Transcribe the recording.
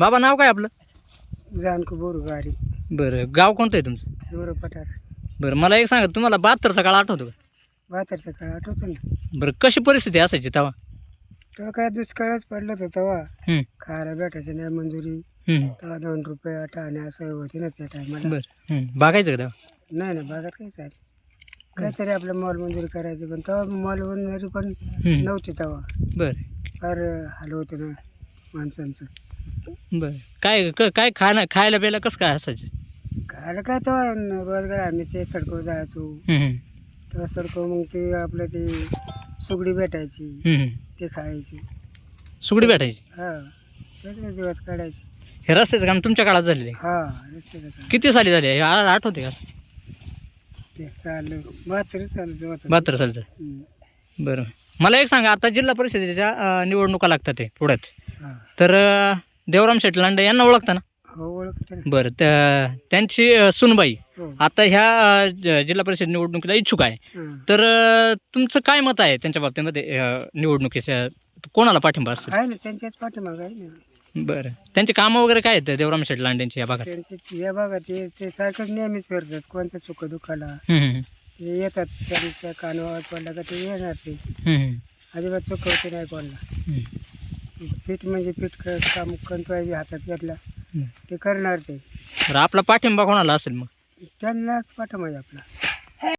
बाबा नाव काय आपलं? जानको बोरू गाडी बरं गाव कोणतं आहे तुमचं? पठार. बरं मला एक सांगा तुम्हाला बहात्तरचा काळ आठवतो का? बहात्तरचा काळ आठवतो ना. बरं कशी परिस्थिती असायची तेव्हा? तेव्हा काय दुष्काळच पडलं होतं तेव्हा. हं, खायला भेटायचं नाही मंजुरी. हं, तेव्हा दोन रुपये आठ आणि असं होती ना त्या टायमाला बरं हं, बागायचं का तेव्हा? नाही ना बागात काय चालेल काहीतरी आपलं मॉल मंजुरी करायची पण तेव्हा मॉल मंजुरी पण हं, नव्हती तेव्हा. बरं. फार हाल होतं ना माणसांचं. बरं. काय क- काय खायला खायला प्यायला कसं काय असायचं? खायला काय तेव्हा रोजगार आम्ही ते सडको जायचो. हं, हं, तेव्हा सडको मग ते आपलं ते सुगडी भेटायची. ते खायची. सुगडी भेटायची? हा दिवस काढायचे. हे रस्त्याचं काम तुमच्या काळात झालेलं आहे? हा रस्त्याचं काम. किती साली झाले हे आ- आठवते का ते चाल बहात्तर चालू होतं बहात्तर सालचं. हम्म. बरं. मला एक सांगा आता जिल्हा परिषदेच्या अं, निवडणुका लागतात ते पुढ्यात. हा. तर अं, देवराम शेट लांडे यांना ओळखता ना? हो ओळखते ना. बरं त्या- त्यांची अं, सुनबाई हो. आता ह्या अं, ज- जिल्हा परिषद निवडणुकीला इच्छुक आहे. हा. तर अं, तुमचं काय मत आहे त्यांच्या बाबतीमध्ये अं, निवडणुकीच्या कोणाला पाठिंबा असतो? आहे ना त्यांच्याच पाठीमाग आहे ना. बरं त्यांची कामं वगैरे काय आहेत देवराम शेट लांडेंची या भागात? त्यांचे या भागात ते ते सारखंच नेहमीच करतात कोणत्या सुख दुखाला हं, हं, ते येतात त्यांच्या कानावर पडला का ते येणार ते अजिबात चुकवते नाही कोणाला. पीठ म्हणजे पीठ क- काम कंटवायचे हातात घेतला. ते करणार ते. तर आपला पाठिंबा कोणाला असेल मग? त्यांनाच पाठिंबा आहे आपला.